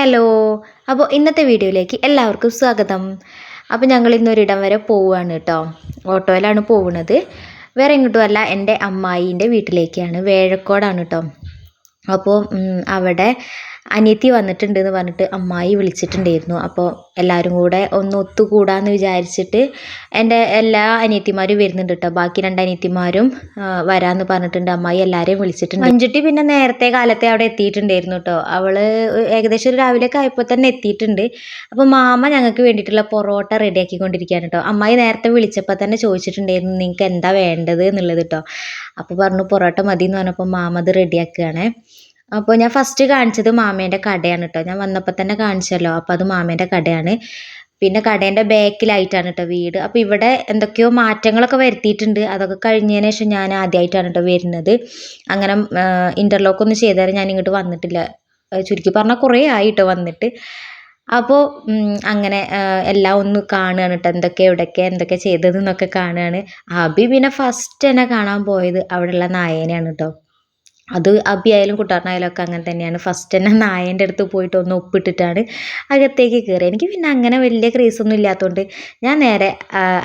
Hello. അപ്പോൾ ഇന്നത്തെ വീഡിയോയിലേക്ക് എല്ലാവർക്കും സ്വാഗതം. അപ്പോൾ ഞങ്ങൾ ഇന്നൊരിടം വരെ പോവുകയാണ് കേട്ടോ ഓട്ടോയിലാണ് പോകുന്നത് വേറെ എങ്ങോട്ടും അല്ല എന്റെ അമ്മായിന്റെ വീട്ടിലേക്കാണ് വേഴക്കോടാണ് കേട്ടോ അപ്പോൾ അവിടെ അനിയത്തി വന്നിട്ടുണ്ട് എന്ന് പറഞ്ഞിട്ട് അമ്മായി വിളിച്ചിട്ടുണ്ടായിരുന്നു. അപ്പോൾ എല്ലാവരും കൂടെ ഒന്ന് ഒത്തുകൂടാന്ന് വിചാരിച്ചിട്ട് എന്റെ എല്ലാ അനിയത്തിമാരും വരുന്നുണ്ട് കേട്ടോ ബാക്കി രണ്ട് അനിയത്തിമാരും വരാമെന്ന് പറഞ്ഞിട്ടുണ്ട്. അമ്മായി എല്ലാവരെയും വിളിച്ചിട്ടുണ്ട്. മഞ്ചുട്ടി പിന്നെ നേരത്തെ കാലത്തെ അവിടെ എത്തിയിട്ടുണ്ടായിരുന്നു കേട്ടോ അവൾ ഏകദേശം ഒരു രാവിലെയൊക്കെ ആയപ്പോൾ തന്നെ എത്തിയിട്ടുണ്ട്. അപ്പോൾ മാമ ഞങ്ങൾക്ക് വേണ്ടിയിട്ടുള്ള പൊറോട്ട റെഡിയാക്കിക്കൊണ്ടിരിക്കുകയാണ് കേട്ടോ അമ്മായി നേരത്തെ വിളിച്ചപ്പോൾ തന്നെ ചോദിച്ചിട്ടുണ്ടായിരുന്നു നിങ്ങൾക്ക് എന്താ വേണ്ടത്? എന്നുള്ളത് കേട്ടോ അപ്പോൾ പറഞ്ഞു പൊറോട്ട മതി എന്ന് പറഞ്ഞപ്പോൾ മാമ അത് റെഡിയാക്കുകയാണ് അപ്പോൾ ഞാൻ ഫസ്റ്റ് കാണിച്ചത് മാമേന്റെ കടയാണ് കേട്ടോ ഞാൻ വന്നപ്പോൾ തന്നെ കാണിച്ചല്ലോ. അപ്പോൾ അത് മാമേന്റെ കടയാണ്. പിന്നെ കടേന്റെ ബാക്കിലായിട്ടാണ് കേട്ടോ വീട്. അപ്പോൾ ഇവിടെ എന്തൊക്കെയോ മാറ്റങ്ങളൊക്കെ വരുത്തിയിട്ടുണ്ട്. അതൊക്കെ കഴിഞ്ഞതിന് ശേഷം ഞാൻ ആദ്യമായിട്ടാണ് കേട്ടോ വരുന്നത്. അങ്ങനെ ഇന്റർലോക്ക് ഒന്നും ചെയ്തേരം ഞാൻ ഇങ്ങോട്ട് വന്നിട്ടില്ല. ചുരുക്കി പറഞ്ഞാൽ കുറേ ആയി കേട്ടോ വന്നിട്ട്. അപ്പോൾ അങ്ങനെ എല്ലാം ഒന്ന് കാണുകയാണ് കേട്ടോ എന്തൊക്കെ എവിടെയൊക്കെ എന്തൊക്കെ ചെയ്തതെന്നൊക്കെ കാണുകയാണ് അബി പിന്നെ ഫസ്റ്റ് തന്നെ കാണാൻ പോയത് അവിടെയുള്ള നായേനെയാണ് കേട്ടോ അത് അബിയായാലും ആയാലും കുട്ടാറിനായാലും ഒക്കെ അങ്ങനെ തന്നെയാണ്. ഫസ്റ്റ് തന്നെ നായേന്റെ അടുത്ത് പോയിട്ട് ഒന്ന് ഒപ്പിട്ടിട്ടാണ് അകത്തേക്ക് കയറി എനിക്ക് പിന്നെ അങ്ങനെ വലിയ ക്രേസൊന്നും ഇല്ലാത്തതുകൊണ്ട് ഞാൻ നേരെ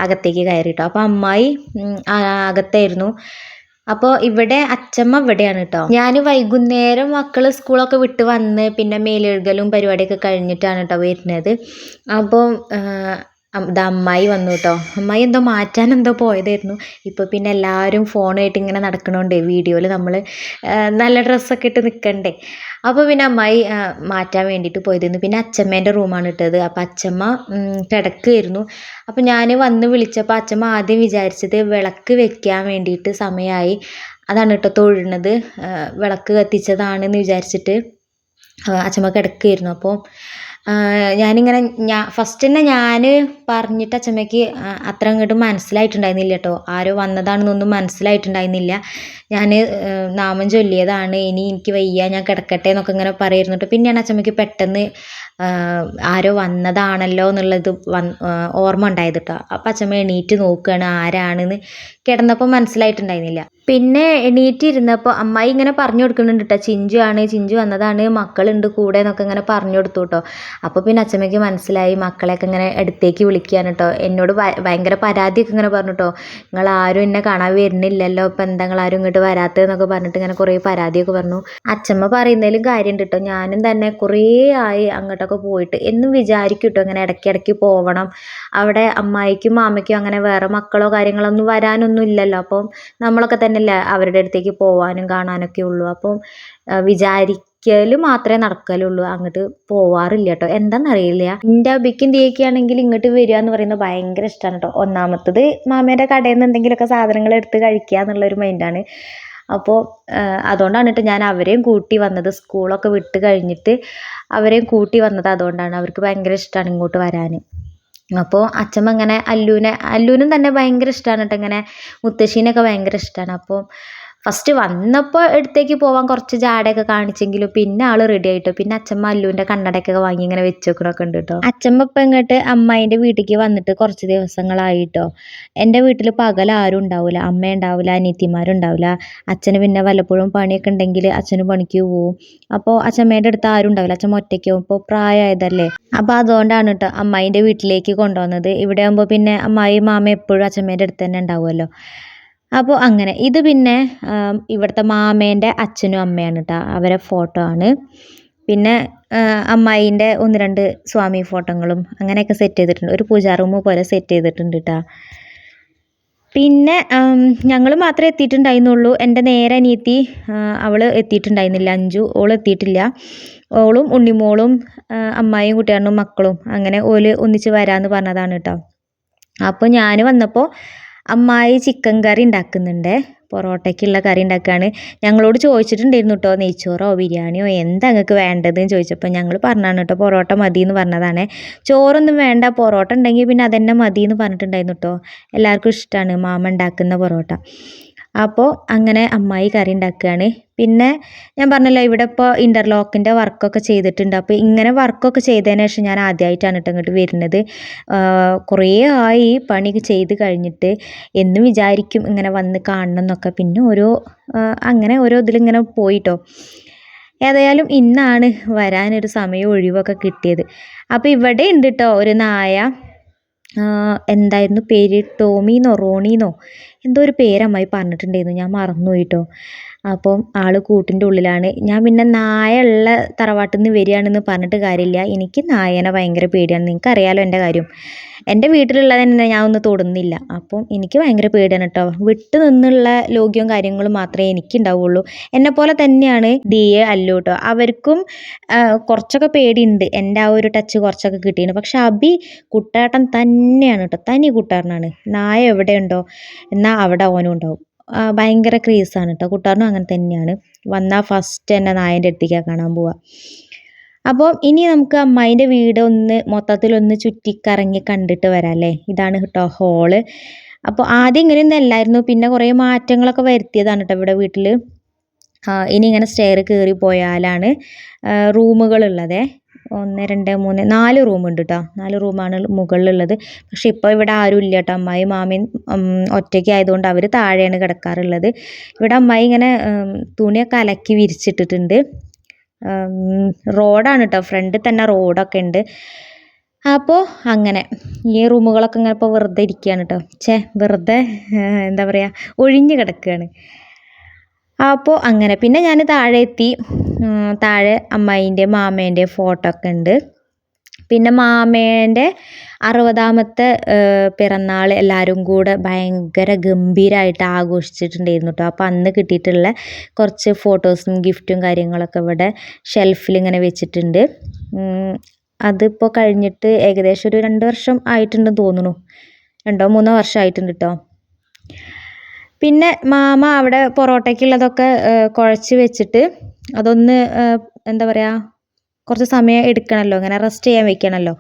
അകത്തേക്ക് കയറി അപ്പോൾ അമ്മായി അകത്തായിരുന്നു. അപ്പോൾ ഇവിടെ അച്ചമ്മ ഇവിടെയാണ് കേട്ടോ. ഞാൻ വൈകുന്നേരം മക്കൾ സ്കൂളൊക്കെ വിട്ട് വന്ന് പിന്നെ മേലെഴുകലും പരിപാടിയൊക്കെ കഴിഞ്ഞിട്ടാണ് കേട്ടോ വരുന്നത്. അപ്പോൾ ഇത് അമ്മായി വന്നു കേട്ടോ അമ്മായി എന്തോ മാറ്റാൻ എന്തോ പോയതായിരുന്നു. ഇപ്പോൾ പിന്നെ എല്ലാവരും ഫോണായിട്ട് ഇങ്ങനെ നടക്കണോണ്ടേ വീഡിയോയിൽ നമ്മൾ നല്ല ഡ്രസ്സൊക്കെ ഇട്ട് നിൽക്കണ്ടേ അപ്പോൾ പിന്നെ അമ്മായി മാറ്റാൻ വേണ്ടിയിട്ട് പോയതായിരുന്നു. പിന്നെ അച്ചമ്മേന്റെ റൂമാണ് ഇട്ടത്. അപ്പോൾ അച്ചമ്മ കിടക്കുമായിരുന്നു അപ്പോൾ ഞാൻ വന്ന് വിളിച്ചപ്പോൾ അച്ചമ്മ ആദ്യം വിചാരിച്ചത് വിളക്ക് വെക്കാൻ വേണ്ടിയിട്ട് സമയമായി അതാണ് കേട്ടോ തൊഴുന്നത്. വിളക്ക് കത്തിച്ചതാണെന്ന് വിചാരിച്ചിട്ട് അച്ഛമ്മ അച്ചമ്മ കിടക്കുകയായിരുന്നു അപ്പോൾ ഞാനിങ്ങനെ ഞാൻ ഫസ്റ്റ് തന്നെ ഞാൻ പറഞ്ഞിട്ട് അച്ചമ്മയ്ക്ക് അത്ര അങ്ങോട്ട് മനസ്സിലായിട്ടുണ്ടായിരുന്നില്ല കേട്ടോ ആരോ വന്നതാണെന്നൊന്നും മനസ്സിലായിട്ടുണ്ടായിരുന്നില്ല. ഞാൻ നാമം ചൊല്ലിയതാണ്. ഇനി എനിക്ക് വയ്യ ഞാൻ കിടക്കട്ടെ എന്നൊക്കെ ഇങ്ങനെ കേട്ടോ പിന്നെയാണ് അച്ചമ്മയ്ക്ക് പെട്ടെന്ന് ആരോ വന്നതാണല്ലോ എന്നുള്ളത് ഓർമ്മ ഉണ്ടായത് കേട്ടോ അപ്പം അച്ചമ്മ എണീറ്റ് നോക്കുകയാണ് ആരാണെന്ന്. കിടന്നപ്പോൾ മനസ്സിലായിട്ടുണ്ടായിരുന്നില്ല. പിന്നെ എണീറ്റിരുന്നപ്പോൾ അമ്മായി ഇങ്ങനെ പറഞ്ഞു കൊടുക്കുന്നുണ്ട് കേട്ടോ ചിഞ്ചു ആണ് ചിഞ്ചു വന്നതാണ് മക്കളുണ്ട് കൂടെ എന്നൊക്കെ ഇങ്ങനെ പറഞ്ഞു കൊടുത്തു കേട്ടോ അപ്പോൾ പിന്നെ അച്ഛമ്മയ്ക്ക് മനസ്സിലായി മക്കളെയൊക്കെ ഇങ്ങനെ അടുത്തേക്ക് വിളിക്കുകയാണ് കേട്ടോ എന്നോട് ഭയങ്കര പരാതിയൊക്കെ ഇങ്ങനെ പറഞ്ഞു കേട്ടോ നിങ്ങൾ ആരും എന്നെ കാണാൻ വരുന്നില്ലല്ലോ. ഇപ്പം എന്താ നിങ്ങൾ ആരും ഇങ്ങോട്ട് വരാത്തതെന്നൊക്കെ പറഞ്ഞിട്ട് ഇങ്ങനെ കുറേ പരാതിയൊക്കെ പറഞ്ഞു. അച്ഛമ്മ പറയുന്നതിലും കാര്യമുണ്ട് കേട്ടോ ഞാനും തന്നെ കുറേ ആയി അങ്ങോട്ടൊക്കെ പോയിട്ട് എന്നും വിചാരിക്കും കേട്ടോ ഇങ്ങനെ ഇടയ്ക്കിടയ്ക്ക് പോകണം അവിടെ അമ്മായിക്കും മാമയ്ക്കും അങ്ങനെ വേറെ മക്കളോ കാര്യങ്ങളോ ഒന്നും വരാനൊന്നും ഇല്ലല്ലോ. അപ്പം നമ്മളൊക്കെ തന്നെയല്ലേ അവരുടെ അടുത്തേക്ക് പോവാനും കാണാനൊക്കെ ഉള്ളൂ. അപ്പം വിചാരിക്കൽ മാത്രമേ നടക്കലുള്ളൂ. അങ്ങോട്ട് പോവാറില്ല കേട്ടോ എന്താണെന്നറിയില്ല എന്റെ അബിക്കും ദിയൊക്കെ ആണെങ്കിൽ ഇങ്ങോട്ട് വരിക എന്ന് പറയുന്നത് ഭയങ്കര ഇഷ്ടമാണ് കേട്ടോ ഒന്നാമത്തത് മാമേന്റെ കടയിൽ നിന്ന് എന്തെങ്കിലുമൊക്കെ സാധനങ്ങൾ എടുത്ത് കഴിക്കുക എന്നുള്ളൊരു മൈൻഡാണ്. അപ്പോൾ അതുകൊണ്ടാണ് കേട്ടോ ഞാൻ അവരെയും കൂട്ടി വന്നത്. സ്കൂളൊക്കെ വിട്ട് കഴിഞ്ഞിട്ട് അവരെയും കൂട്ടി വന്നത് അതുകൊണ്ടാണ്. അവർക്ക് ഭയങ്കര ഇഷ്ടമാണ് ഇങ്ങോട്ട് വരാൻ അപ്പോൾ അച്ഛമ്മ ഇങ്ങനെ അല്ലൂനെ അല്ലൂനും തന്നെ ഭയങ്കര ഇഷ്ടമാണ് കേട്ടോ ഇങ്ങനെ മുത്തശ്ശീനെയൊക്കെ ഭയങ്കര ഇഷ്ടമാണ് അപ്പോൾ ഫസ്റ്റ് വന്നപ്പോൾ എടുത്തേക്ക് പോവാൻ കുറച്ച് ജാടയൊക്കെ കാണിച്ചെങ്കിലും പിന്നെ ആൾ റെഡി ആയിട്ടോ. പിന്നെ അച്ഛമ്മ അല്ലുവിന്റെ കണ്ണടയൊക്കെ വാങ്ങി ഇങ്ങനെ വെച്ച് ഉണ്ട് കേട്ടോ അച്ഛമ്മ ഇപ്പം ഇങ്ങോട്ട് അമ്മായിന്റെ വീട്ടിലേക്ക് വന്നിട്ട് കുറച്ച് ദിവസങ്ങളായിട്ടോ. എന്റെ വീട്ടിൽ പകൽ ആരും ഉണ്ടാവില്ല അമ്മ ഉണ്ടാവില്ല അനിയത്തിമാരുണ്ടാവില്ല അച്ഛന് പിന്നെ വല്ലപ്പോഴും പണിയൊക്കെ ഉണ്ടെങ്കിൽ അച്ഛന് പണിക്ക് പോവും. അപ്പോൾ അച്ഛമ്മേന്റെ അടുത്ത് ആരും ഉണ്ടാവില്ല. അച്ഛമ്മ ഒറ്റയ്ക്ക് പോകും ഇപ്പോൾ പ്രായമായതല്ലേ അപ്പോൾ അതുകൊണ്ടാണ് കേട്ടോ അമ്മായിന്റെ വീട്ടിലേക്ക് കൊണ്ടുവന്നത്. ഇവിടെ ആകുമ്പോൾ പിന്നെ അമ്മായി മാമ എപ്പോഴും അച്ഛമ്മേന്റെ അടുത്ത് തന്നെ ഉണ്ടാവുമല്ലോ. അപ്പോൾ അങ്ങനെ. ഇത് പിന്നെ ഇവിടുത്തെ മാമേന്റെ അച്ഛനും അമ്മയാണ് കേട്ടോ അവരെ ഫോട്ടോ ആണ്. പിന്നെ അമ്മായിന്റെ ഒന്ന് രണ്ട് സ്വാമി ഫോട്ടോകളും അങ്ങനെയൊക്കെ സെറ്റ് ചെയ്തിട്ടുണ്ട്. ഒരു പൂജാ റൂം പോലെ സെറ്റ് ചെയ്തിട്ടുണ്ട് കേട്ടോ പിന്നെ ഞങ്ങൾ മാത്രമേ എത്തിയിട്ടുണ്ടായിരുന്നുള്ളൂ. എന്റെ നേരെ അനിയത്തി അവൾ എത്തിയിട്ടുണ്ടായിരുന്നില്ല. അഞ്ചു ഓൾ എത്തിയിട്ടില്ല. ഓളും ഉണ്ണിമോളും അമ്മായിയും കുട്ടികളും മക്കളും അങ്ങനെ ഓൽ ഒന്നിച്ച് വരാമെന്ന് പറഞ്ഞതാണ് കേട്ടോ അപ്പോൾ ഞാൻ വന്നപ്പോൾ അമ്മായി ചിക്കൻ കറി ഉണ്ടാക്കുന്നുണ്ട് പൊറോട്ടയ്ക്കുള്ള കറി ഉണ്ടാക്കുകയാണ് ഞങ്ങളോട് ചോദിച്ചിട്ടുണ്ടായിരുന്നു കേട്ടോ നെയ്ച്ചോറോ ബിരിയാണിയോ എന്താ നിങ്ങൾക്ക് വേണ്ടതെന്ന് ചോദിച്ചപ്പോൾ ഞങ്ങൾ പറഞ്ഞാണ് കേട്ടോ പൊറോട്ട മതി എന്ന് പറഞ്ഞതാണ്. ചോറൊന്നും വേണ്ട പൊറോട്ട ഉണ്ടെങ്കിൽ പിന്നെ അതന്നെ മതി എന്ന് പറഞ്ഞിട്ടുണ്ടായിരുന്നു കേട്ടോ എല്ലാവർക്കും ഇഷ്ടമാണ് മാമ ഉണ്ടാക്കുന്ന പൊറോട്ട. അപ്പോൾ അങ്ങനെ അമ്മായി കറി ഉണ്ടാക്കുകയാണ്. പിന്നെ ഞാൻ പറഞ്ഞല്ലോ ഇവിടെ ഇപ്പോൾ ഇന്റർലോക്കിന്റെ വർക്കൊക്കെ ചെയ്തിട്ടുണ്ട്. അപ്പോൾ ഇങ്ങനെ വർക്കൊക്കെ ചെയ്തതിന് ശേഷം ഞാൻ ആദ്യമായിട്ടാണ് കേട്ടോ ഇങ്ങോട്ട് വരുന്നത്. കുറേ ആയി പണി ചെയ്ത് കഴിഞ്ഞിട്ട് എന്നും വിചാരിക്കും ഇങ്ങനെ വന്ന് കാണണം എന്നൊക്കെ. പിന്നെ ഓരോ അങ്ങനെ ഓരോ ഇതിലിങ്ങനെ പോയിട്ടോ ഏതായാലും ഇന്നാണ് വരാനൊരു സമയം ഒഴിവൊക്കെ കിട്ടിയത്. അപ്പോൾ ഇവിടെ ഉണ്ട് കേട്ടോ ഒരു നായ. എന്തായിരുന്നു പേര്? ടോമിന്നോ റോണിന്നോ? എന്തോ ഒരു പേര് അമ്മായി പറഞ്ഞിട്ടുണ്ടായിരുന്നു. ഞാൻ മറന്നു കേട്ടോ അപ്പം ആൾ കൂട്ടിന്റെ ഉള്ളിലാണ്. ഞാൻ പിന്നെ നായ ഉള്ള തറവാട്ടിൽ നിന്ന് വരികയാണെന്ന് പറഞ്ഞിട്ട് കാര്യമില്ല. എനിക്ക് നായേനെ ഭയങ്കര പേടിയാണ്. നിങ്ങൾക്ക് അറിയാലോ എന്റെ കാര്യം. എന്റെ വീട്ടിലുള്ളത് തന്നെ ഞാൻ ഒന്ന് തൊടുന്നില്ല. അപ്പം എനിക്ക് ഭയങ്കര പേടിയാണ് കേട്ടോ. വിട്ടു നിന്നുള്ള ലോഗ്യവും കാര്യങ്ങളും മാത്രമേ എനിക്ക് ഉണ്ടാവുള്ളൂ എന്നെ പോലെ തന്നെയാണ് ഡി അല്ലു കേട്ടോ. അവർക്കും കുറച്ചൊക്കെ പേടിയുണ്ട്. എന്റെ ആ ഒരു ടച്ച് കുറച്ചൊക്കെ കിട്ടിയിട്ടുണ്ട് പക്ഷെ അബി കുട്ടേട്ടൻ തന്നെയാണ് കേട്ടോ. തനി കുട്ടേട്ടനാണ്. നായ എവിടെയുണ്ടോ? എന്നാൽ അവിടെ ഓനും ഉണ്ടാവും. ഭയങ്കര ക്രേസാണ് കേട്ടോ കൂട്ടുകാരനും അങ്ങനെ തന്നെയാണ്. വന്നാൽ ഫസ്റ്റ് തന്നെ നായന്റെ അടുത്തേക്കാണ് കാണാൻ പോവുക അപ്പോൾ ഇനി നമുക്ക് അമ്മായിന്റെ വീട് ഒന്ന് മൊത്തത്തിലൊന്ന് ചുറ്റിക്കറങ്ങി കണ്ടിട്ട് വരാം അല്ലേ ഇതാണ് കേട്ടോ ഹോൾ അപ്പോൾ ആദ്യം ഇങ്ങനെയൊന്നും അല്ലായിരുന്നു. പിന്നെ കുറേ മാറ്റങ്ങളൊക്കെ വരുത്തിയതാണ് കേട്ടോ ഇവിടെ വീട്ടിൽ ഇനി ഇങ്ങനെ സ്റ്റെയർ കയറി പോയാലാണ് റൂമുകളുള്ളത് ഒന്ന് രണ്ട് മൂന്ന് നാല് റൂമുണ്ട് കേട്ടോ നാല് റൂമാണ് മുകളിലുള്ളത്. പക്ഷെ ഇപ്പോൾ ഇവിടെ ആരും ഇല്ല കേട്ടോ അമ്മായി മാമയും ഒറ്റയ്ക്ക് ആയതുകൊണ്ട് അവർ താഴെയാണ് കിടക്കാറുള്ളത്. ഇവിടെ അമ്മായി ഇങ്ങനെ തുണിയൊക്കെ അലക്കി വിരിച്ചിട്ടിട്ടുണ്ട്. റോഡാണ് കേട്ടോ ഫ്രണ്ടിൽ തന്നെ റോഡൊക്കെ ഉണ്ട്. അപ്പോൾ അങ്ങനെ. ഈ റൂമുകളൊക്കെ ഇങ്ങനെ ഇപ്പോൾ വെറുതെ ഇരിക്കുകയാണ് കേട്ടോ ഛേ വെറുതെ എന്താ പറയുക ഒഴിഞ്ഞ് കിടക്കുകയാണ് അപ്പോൾ അങ്ങനെ. പിന്നെ ഞാൻ താഴെ എത്തി. താഴെ അമ്മായിന്റെ മാമേന്റെ ഫോട്ടോ ഒക്കെ ഉണ്ട്. പിന്നെ മാമേന്റെ അറുപതാമത്തെ പിറന്നാൾ എല്ലാവരും കൂടെ ഭയങ്കര ഗംഭീരമായിട്ട് ആഘോഷിച്ചിട്ടുണ്ടായിരുന്നു കേട്ടോ അപ്പോൾ അന്ന് കിട്ടിയിട്ടുള്ള കുറച്ച് ഫോട്ടോസും ഗിഫ്റ്റും കാര്യങ്ങളൊക്കെ ഇവിടെ ഷെൽഫിൽ ഇങ്ങനെ വെച്ചിട്ടുണ്ട്. അതിപ്പോൾ കഴിഞ്ഞിട്ട് ഏകദേശം ഒരു രണ്ട് വർഷം ആയിട്ടുണ്ടെന്ന് തോന്നുന്നു. രണ്ടോ മൂന്നോ വർഷം ആയിട്ടുണ്ട് കേട്ടോ പിന്നെ മാമ അവിടെ പൊറോട്ടയ്ക്കുള്ളതൊക്കെ കുഴച്ച് വെച്ചിട്ട് അതൊന്ന് എന്താ പറയുക കുറച്ച് സമയം എടുക്കണമല്ലോ ഇങ്ങനെ റെസ്റ്റ് ചെയ്യാൻ വെക്കണമല്ലോ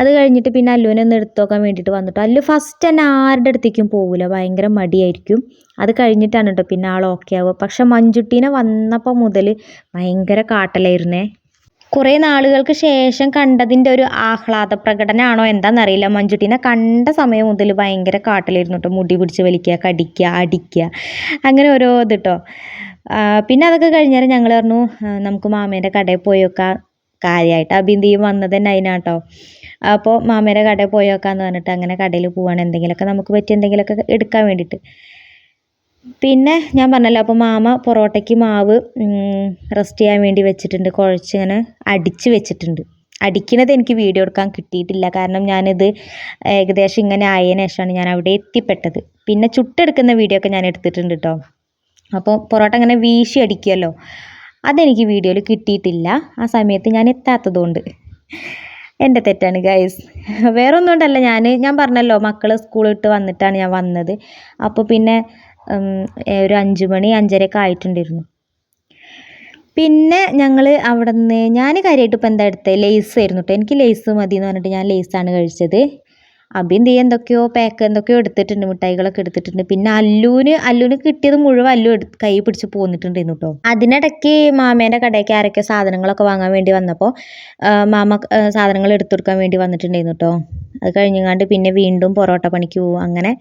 അത് കഴിഞ്ഞിട്ട് പിന്നെ അല്ലുവിനെ ഒന്ന് എടുത്തു നോക്കാൻ വേണ്ടിയിട്ട് വന്നിട്ട്. അല്ലു ഫസ്റ്റ് തന്നെ ആരുടെ അടുത്തേക്കും പോകില്ല ഭയങ്കര മടിയായിരിക്കും. അത് കഴിഞ്ഞിട്ടാണ് കേട്ടോ പിന്നെ ആൾ ഓക്കെ ആവുക. പക്ഷെ മഞ്ജുട്ടീനെ വന്നപ്പോൾ മുതൽ ഭയങ്കര കാട്ടലായിരുന്നേ. കുറേ നാളുകൾക്ക് ശേഷം കണ്ടതിന്റെ ഒരു ആഹ്ലാദ പ്രകടനമാണോ എന്താണെന്നറിയില്ല മഞ്ജുട്ടീനെ കണ്ട സമയം മുതൽ ഭയങ്കര കാട്ടിലിരുന്നു കേട്ടോ മുടി പിടിച്ച് വലിക്കുക കടിക്കുക അടിക്കുക. അങ്ങനെ ഓരോ ഇത് കേട്ടോ പിന്നെ അതൊക്കെ കഴിഞ്ഞാൽ ഞങ്ങൾ പറഞ്ഞു നമുക്ക് മാമേന്റെ കടയിൽ പോയി നോക്കാം കാര്യമായിട്ട് അഭിന്തിയും വന്നത് തന്നെ അതിനാട്ടോ അപ്പോൾ മാമേന്റെ കടയിൽ പോയി നോക്കാമെന്ന് പറഞ്ഞിട്ട് അങ്ങനെ കടയിൽ പോവാണ്. എന്തെങ്കിലുമൊക്കെ നമുക്ക് പറ്റിയ എന്തെങ്കിലുമൊക്കെ എടുക്കാൻ വേണ്ടിയിട്ട്. പിന്നെ ഞാൻ പറഞ്ഞല്ലോ അപ്പോൾ മാമ പൊറോട്ടയ്ക്ക് മാവ് റെസ്റ്റ് ചെയ്യാൻ വേണ്ടി വെച്ചിട്ടുണ്ട്. കുഴച്ചിങ്ങനെ അടിച്ച് വെച്ചിട്ടുണ്ട്. അടിക്കണത് എനിക്ക് വീഡിയോ എടുക്കാൻ കിട്ടിയിട്ടില്ല. കാരണം ഞാനിത് ഏകദേശം ഇങ്ങനെ ആയതിനു ശേഷമാണ് ഞാൻ അവിടെ എത്തിപ്പെട്ടത്. പിന്നെ ചുട്ടെടുക്കുന്ന വീഡിയോ ഒക്കെ ഞാൻ എടുത്തിട്ടുണ്ട് കേട്ടോ അപ്പോൾ പൊറോട്ട അങ്ങനെ വീശി അടിക്കുമല്ലോ അതെനിക്ക് വീഡിയോയിൽ കിട്ടിയിട്ടില്ല. ആ സമയത്ത് ഞാൻ എത്താത്തതുകൊണ്ട്. എന്റെ തെറ്റാണ് ഗൈസ് വേറെ ഒന്നും ഞാൻ ഞാൻ പറഞ്ഞല്ലോ മക്കൾ സ്കൂൾ വിട്ട് വന്നിട്ടാണ് ഞാൻ വന്നത്. അപ്പോൾ പിന്നെ ഒരു അഞ്ച് മണി അഞ്ചരയൊക്കെ ആയിട്ടുണ്ടായിരുന്നു. പിന്നെ ഞങ്ങൾ അവിടെ നിന്ന് ഞാൻ കാര്യമായിട്ട് ഇപ്പോൾ എന്താ എടുത്തത് ലേസ് ആയിരുന്നു കേട്ടോ എനിക്ക് ലേസ് മതി എന്ന് പറഞ്ഞിട്ട് ഞാൻ ലേസാണ് കഴിച്ചത്. അബിൻ തീ എന്തൊക്കെയോ പാക്ക് എന്തൊക്കെയോ എടുത്തിട്ടുണ്ട് മിഠായികളൊക്കെ എടുത്തിട്ടുണ്ട്. പിന്നെ അല്ലൂന് അല്ലൂന് കിട്ടിയത് മുഴുവൻ അല്ലു എടുത്ത് കൈ പിടിച്ച് പോന്നിട്ടുണ്ടായിരുന്നു കേട്ടോ അതിനിടയ്ക്ക് മാമേന്റെ കടയ്ക്ക് ആരൊക്കെ സാധനങ്ങളൊക്കെ വാങ്ങാൻ വേണ്ടി വന്നപ്പോൾ മാമ സാധനങ്ങൾ എടുത്തു കൊടുക്കാൻ വേണ്ടി വന്നിട്ടുണ്ടായിരുന്നു കേട്ടോ അത് കഴിഞ്ഞങ്ങാണ്ട് പിന്നെ വീണ്ടും പൊറോട്ട പണിക്ക് പോകും അങ്ങനെ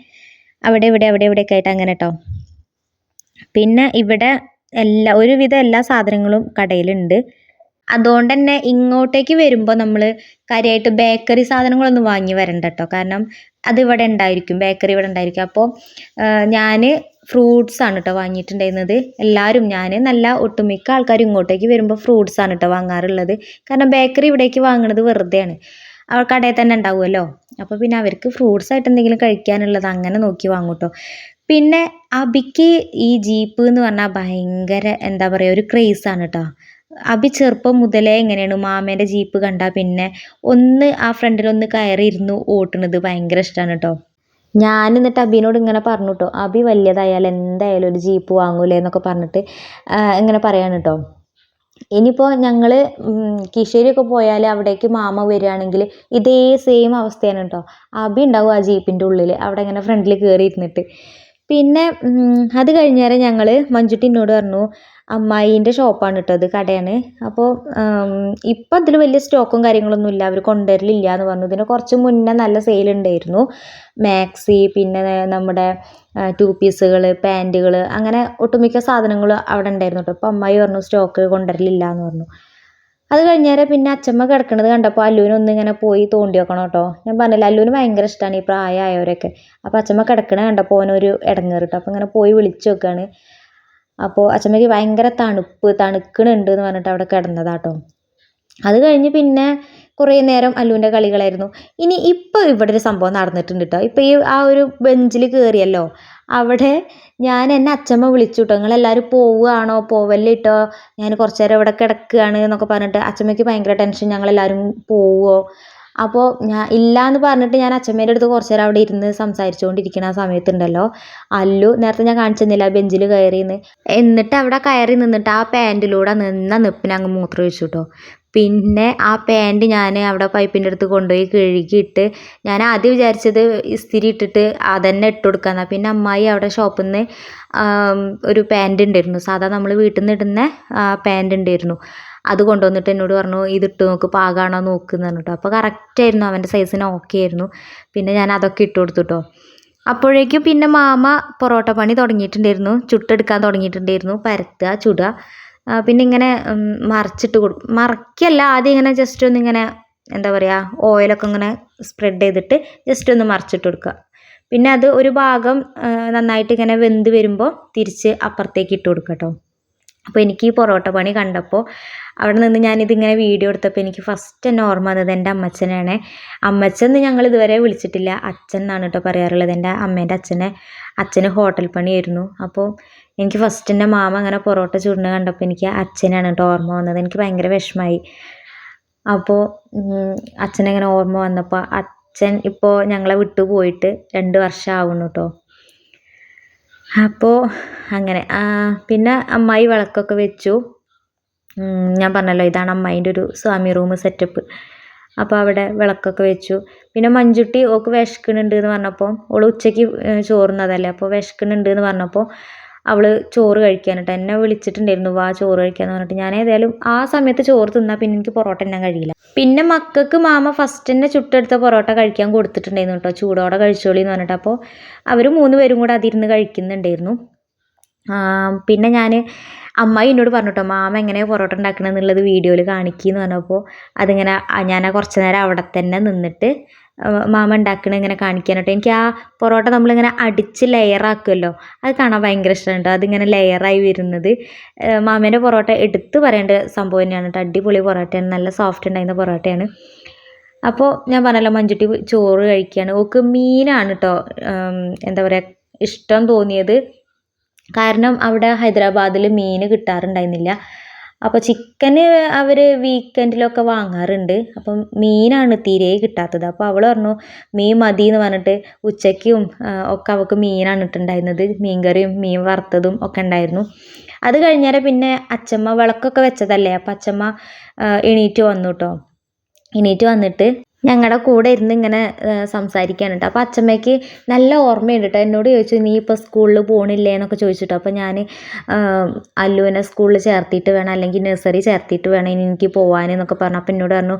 അവിടെ ഇവിടെ അവിടെ ഇവിടെയൊക്കെ ആയിട്ട് അങ്ങനെ കേട്ടോ പിന്നെ ഇവിടെ എല്ലാ ഒരുവിധ എല്ലാ സാധനങ്ങളും കടയിലുണ്ട്. അതുകൊണ്ട് തന്നെ ഇങ്ങോട്ടേക്ക് വരുമ്പോൾ നമ്മൾ കാര്യമായിട്ട് ബേക്കറി സാധനങ്ങളൊന്നും വാങ്ങി വരണ്ട കേട്ടോ കാരണം അത് ഇവിടെ ഉണ്ടായിരിക്കും ബേക്കറി ഇവിടെ ഉണ്ടായിരിക്കും. അപ്പോൾ ഞാൻ ഫ്രൂട്ട്സ് ആണ് കേട്ടോ വാങ്ങിയിട്ടുണ്ടായിരുന്നത്. എല്ലാവരും ഞാൻ നല്ല ഒട്ടുമിക്ക ആൾക്കാരും ഇങ്ങോട്ടേക്ക് വരുമ്പോൾ ഫ്രൂട്ട്സ് ആണ് കേട്ടോ വാങ്ങാറുള്ളത്. കാരണം ബേക്കറി ഇവിടേക്ക് വാങ്ങുന്നത് വെറുതെയാണ്. അവർ കടയിൽ തന്നെ ഉണ്ടാവുമല്ലോ. അപ്പോൾ പിന്നെ അവർക്ക് ഫ്രൂട്ട്സ് ആയിട്ട് എന്തെങ്കിലും കഴിക്കാനുള്ളത് അങ്ങനെ നോക്കി വാങ്ങും കേട്ടോ പിന്നെ അബിക്ക് ഈ ജീപ്പ് എന്ന് പറഞ്ഞാൽ ഭയങ്കര എന്താ പറയുക ഒരു ക്രേസാണ് കേട്ടോ അബി ചെറുപ്പം മുതലേ എങ്ങനെയാണ് മാമേന്റെ ജീപ്പ് കണ്ടാൽ പിന്നെ ഒന്ന് ആ ഫ്രണ്ടിൽ ഒന്ന് കയറി ഇരുന്ന് ഓട്ടുന്നത് ഭയങ്കര ഇഷ്ടമാണ് കേട്ടോ ഞാൻ എന്നിട്ട് അബിനോട് ഇങ്ങനെ പറഞ്ഞു കേട്ടോ അബി വലിയതായാലും എന്തായാലും ഒരു ജീപ്പ് വാങ്ങൂലേ എന്നൊക്കെ പറഞ്ഞിട്ട് ഇങ്ങനെ പറയാണ് കേട്ടോ ഇനിയിപ്പോൾ ഞങ്ങൾ കിഷേരിയൊക്കെ പോയാൽ അവിടേക്ക് മാമ വരികയാണെങ്കിൽ ഇതേ സെയിം അവസ്ഥയാണ് കേട്ടോ അബി ഉണ്ടാവും ആ ജീപ്പിന്റെ ഉള്ളിൽ അവിടെ ഇങ്ങനെ ഫ്രണ്ടിൽ കയറി ഇരുന്നിട്ട് പിന്നെ അത് കഴിഞ്ഞേരം ഞങ്ങൾ മഞ്ജുട്ടി എന്നോട് പറഞ്ഞു അമ്മായിന്റെ ഷോപ്പാണ് കേട്ടോ ഇത് കടയാണ്. അപ്പോൾ ഇപ്പം അതിൽ വലിയ സ്റ്റോക്കും കാര്യങ്ങളൊന്നും ഇല്ല. അവർ കൊണ്ടുവരലില്ല എന്ന് പറഞ്ഞു. ഇതിന് കുറച്ച് മുന്നേ നല്ല സെയിൽ ഉണ്ടായിരുന്നു മാക്സി പിന്നെ നമ്മുടെ ടു പീസുകൾ പാന്റുകൾ അങ്ങനെ ഒട്ടുമിക്ക സാധനങ്ങൾ അവിടെ ഉണ്ടായിരുന്നു കേട്ടോ അപ്പോൾ അമ്മായി പറഞ്ഞു സ്റ്റോക്ക് കൊണ്ടുവരലില്ല എന്ന് പറഞ്ഞു. അത് കഴിഞ്ഞേരം പിന്നെ അച്ഛമ്മ കിടക്കണത് കണ്ടപ്പോൾ അല്ലുവിന് ഒന്ന് ഇങ്ങനെ പോയി തോണ്ടി വെക്കണം കേട്ടോ ഞാൻ പറഞ്ഞില്ല അല്ലുവിന് ഭയങ്കര ഇഷ്ടമാണ് ഈ പ്രായമായവരൊക്കെ അപ്പോൾ അച്ഛമ്മ കിടക്കണ കണ്ടപ്പോൾ ഓനൊരു ഇടങ്ങേറിട്ടോ അപ്പോൾ ഇങ്ങനെ പോയി വിളിച്ചു നോക്കുകയാണ് അപ്പോൾ അച്ചമ്മയ്ക്ക് ഭയങ്കര തണുപ്പ് തണുക്കണുണ്ട് എന്ന് പറഞ്ഞിട്ട് അവിടെ കിടന്നതാണ് കേട്ടോ അത് കഴിഞ്ഞ് പിന്നെ കുറേ നേരം അല്ലുവിന്റെ കളികളായിരുന്നു. ഇനി ഇപ്പോൾ ഇവിടെ ഒരു സംഭവം നടന്നിട്ടുണ്ട് കേട്ടോ ഇപ്പോൾ ഈ ആ ഒരു ബെഞ്ചിൽ കയറിയല്ലോ അവിടെ ഞാൻ എന്നെ അച്ചമ്മ വിളിച്ചു കേട്ടോ നിങ്ങളെല്ലാവരും പോവുകയാണോ? പോവല്ലേ കേട്ടോ ഞാൻ കുറച്ച് നേരം ഇവിടെ കിടക്കുകയാണ് എന്നൊക്കെ പറഞ്ഞിട്ട് അച്ചമ്മയ്ക്ക് ഭയങ്കര ടെൻഷൻ. ഞങ്ങളെല്ലാവരും പോവുമോ അപ്പോൾ ഞാൻ ഇല്ല എന്ന് പറഞ്ഞിട്ട് ഞാൻ അച്ഛമ്മേന്റെ അടുത്ത് കുറച്ച് നേരം അവിടെ ഇരുന്ന് സംസാരിച്ചുകൊണ്ടിരിക്കുന്ന ആ സമയത്തുണ്ടല്ലോ. അല്ലു നേരത്തെ ഞാൻ കാണിച്ചു തന്നില്ല ബെഞ്ചിൽ കയറിയെന്ന് എന്നിട്ട് അവിടെ കയറി നിന്നിട്ട് ആ പാന്റിലൂടെ നിന്ന നിപ്പിനെ അങ്ങ് മൂത്രം ഒഴിച്ചു കേട്ടോ പിന്നെ ആ പാന്റ് ഞാൻ അവിടെ പൈപ്പിന്റെ അടുത്ത് കൊണ്ടുപോയി കഴുകിയിട്ട് ഞാൻ ആദ്യം വിചാരിച്ചത് ഇസ്തിരി ഇട്ടിട്ട് അതന്നെ ഇട്ട് കൊടുക്കാമെന്നാ പിന്നെ അമ്മായി അവിടെ ഷോപ്പിൽ നിന്ന് ഒരു പാന്റ് ഉണ്ടായിരുന്നു. സാധാ നമ്മൾ വീട്ടിൽ നിന്ന് ഇടുന്ന പാന്റ് ഉണ്ടായിരുന്നു. അത് കൊണ്ടുവന്നിട്ട് എന്നോട് പറഞ്ഞു ഇതിട്ട് നോക്ക് പാകാണോ നോക്കുന്നു പറഞ്ഞിട്ടോ. അപ്പോൾ കറക്റ്റായിരുന്നു അവന്റെ സൈസിന് ഓക്കെ ആയിരുന്നു. പിന്നെ ഞാൻ അതൊക്കെ ഇട്ട് കൊടുത്തു കേട്ടോ അപ്പോഴേക്കും പിന്നെ മാമ പൊറോട്ട പണി തുടങ്ങിയിട്ടുണ്ടായിരുന്നു ചുട്ടെടുക്കാൻ തുടങ്ങിയിട്ടുണ്ടായിരുന്നു പരത്തുക ചുടുക. പിന്നെ ഇങ്ങനെ മറച്ചിട്ട് കൊടുക്കും മറിക്കല്ല ആദ്യം ഇങ്ങനെ ജസ്റ്റ് ഒന്ന് ഇങ്ങനെ എന്താ പറയുക ഓയിലൊക്കെ ഇങ്ങനെ സ്പ്രെഡ് ചെയ്തിട്ട് ജസ്റ്റ് ഒന്ന് മറിച്ചിട്ട് കൊടുക്കുക. പിന്നെ അത് ഒരു ഭാഗം നന്നായിട്ട് ഇങ്ങനെ വെന്ത് വരുമ്പോൾ തിരിച്ച് അപ്പുറത്തേക്ക് ഇട്ട് കൊടുക്കുക കേട്ടോ അപ്പോൾ എനിക്ക് ഈ പൊറോട്ട പണി കണ്ടപ്പോൾ അവിടെ നിന്ന് ഞാനിതിങ്ങനെ വീഡിയോ എടുത്തപ്പോൾ എനിക്ക് ഫസ്റ്റ് തന്നെ ഓർമ്മ വന്നത് എന്റെ അമ്മച്ചനാണ് അമ്മച്ചെന്ന് ഞങ്ങൾ ഇതുവരെ വിളിച്ചിട്ടില്ല. അച്ഛൻ എന്നാണ് കേട്ടോ പറയാറുള്ളത്. എന്റെ അമ്മേന്റെ അച്ഛനെ അച്ഛന് ഹോട്ടൽ പണിയായിരുന്നു. അപ്പോൾ എനിക്ക് ഫസ്റ്റ് എന്റെ മാമ അങ്ങനെ പൊറോട്ട ചൂടിനെ കണ്ടപ്പോൾ എനിക്ക് അച്ഛനാണ് കേട്ടോ ഓർമ്മ വന്നത്. എനിക്ക് ഭയങ്കര വിഷമമായി അപ്പോൾ അച്ഛനങ്ങനെ ഓർമ്മ വന്നപ്പോൾ അച്ഛൻ ഇപ്പോൾ ഞങ്ങളെ വിട്ടു പോയിട്ട് രണ്ട് വർഷം ആവുന്നു കേട്ടോ. അപ്പോൾ അങ്ങനെ പിന്നെ അമ്മായി വിളക്കൊക്കെ വെച്ചു. ഞാൻ പറഞ്ഞല്ലോ ഇതാണ് അമ്മായിന്റെ ഒരു സ്വാമി റൂം സെറ്റപ്പ് അപ്പോൾ അവിടെ വിളക്കൊക്കെ വെച്ചു. പിന്നെ മഞ്ചുട്ടി ഓക്ക് വിശക്കുന്നുണ്ട് എന്ന് പറഞ്ഞപ്പോൾ ഓൾ ഉച്ചയ്ക്ക് ചോറുന്നതല്ലേ അപ്പോൾ വിശക്കുന്നുണ്ട് എന്ന് പറഞ്ഞപ്പോൾ അവൾ ചോറ് കഴിക്കാനായിട്ട് എന്നെ വിളിച്ചിട്ടുണ്ടായിരുന്നു വാ ചോറ് കഴിക്കാന്ന് പറഞ്ഞിട്ട്. ഞാൻ ഏതായാലും ആ സമയത്ത് ചോറ് തിന്നാൽ പിന്നെ എനിക്ക് പൊറോട്ട എന്നാൽ കഴിയില്ല. പിന്നെ മക്കൾക്ക് മാമ ഫസ്റ്റ് തന്നെ ചുട്ടെടുത്ത പൊറോട്ട കഴിക്കാൻ കൊടുത്തിട്ടുണ്ടായിരുന്നു കേട്ടോ ചൂടോടെ കഴിച്ചോളി എന്ന് പറഞ്ഞിട്ട്. അപ്പോൾ അവർ മൂന്ന് പേരും കൂടെ അതിരുന്ന് കഴിക്കുന്നുണ്ടായിരുന്നു. പിന്നെ ഞാൻ അമ്മായി എന്നോട് പറഞ്ഞു കേട്ടോ മാമ എങ്ങനെ പൊറോട്ട ഉണ്ടാക്കണമെന്നുള്ളത് വീഡിയോയിൽ കാണിക്കുകയെന്ന് പറഞ്ഞപ്പോൾ അതിങ്ങനെ ഞാൻ ആ കുറച്ച് നേരം അവിടെ തന്നെ നിന്നിട്ട് മാമ ഉണ്ടാക്കണ ഇങ്ങനെ കാണിക്കാനായിട്ട് എനിക്ക് ആ പൊറോട്ട നമ്മളിങ്ങനെ അടിച്ച് ലെയറാക്കുമല്ലോ അത് കാണാൻ ഭയങ്കര ഇഷ്ടമാണ് കേട്ടോ. അതിങ്ങനെ ലെയറായി വരുന്നത്. മാമേന്റെ പൊറോട്ട എടുത്ത് പറയേണ്ട സംഭവം തന്നെയാണ് കേട്ടോ. അടിപൊളി പൊറോട്ടയാണ് നല്ല സോഫ്റ്റ് ഉണ്ടായിരുന്ന പൊറോട്ടയാണ്. അപ്പോൾ ഞാൻ പറഞ്ഞല്ലോ മഞ്ചുട്ടി ചോറ് കഴിക്കുകയാണ് ഓക്ക് മീനാണ് കേട്ടോ എന്താ പറയുക ഇഷ്ടം തോന്നിയത്. കാരണം അവിടെ ഹൈദരാബാദിൽ മീൻ കിട്ടാറുണ്ടായിരുന്നില്ല. അപ്പോൾ ചിക്കന് അവർ വീക്കെൻഡിലൊക്കെ വാങ്ങാറുണ്ട്. അപ്പം മീനാണ് തീരെ കിട്ടാത്തത്. അപ്പോൾ അവൾ പറഞ്ഞു മീൻ മതി എന്ന് പറഞ്ഞിട്ട് ഉച്ചയ്ക്കും ഒക്കെ അവൾക്ക് മീനാണ് ഇട്ടുണ്ടായിരുന്നത് മീൻ കറിയും മീൻ വറുത്തതും ഒക്കെ ഉണ്ടായിരുന്നു. അത് കഴിഞ്ഞേരം പിന്നെ അച്ചമ്മ വിളക്കൊക്കെ വെച്ചതല്ലേ? അപ്പം അച്ചമ്മ എണീറ്റ് വന്നു കേട്ടോ എണീറ്റ് വന്നിട്ട് ഞങ്ങളുടെ കൂടെ ഇരുന്ന് ഇങ്ങനെ സംസാരിക്കാനുണ്ട്. കേട്ടോ അപ്പോൾ അച്ചമ്മയ്ക്ക് നല്ല ഓർമ്മയുണ്ട് കേട്ടോ എന്നോട് ചോദിച്ചു നീ ഇപ്പോൾ സ്കൂളിൽ പോകണില്ലേ എന്നൊക്കെ ചോദിച്ചിട്ടോ. അപ്പോൾ ഞാൻ അല്ലുവിനെ സ്കൂളിൽ ചേർത്തിയിട്ട് വേണം അല്ലെങ്കിൽ നഴ്സറി ചേർത്തിയിട്ട് വേണം ഇനി എനിക്ക് പോകാൻ എന്നൊക്കെ പറഞ്ഞു. അപ്പോൾ എന്നോട് പറഞ്ഞു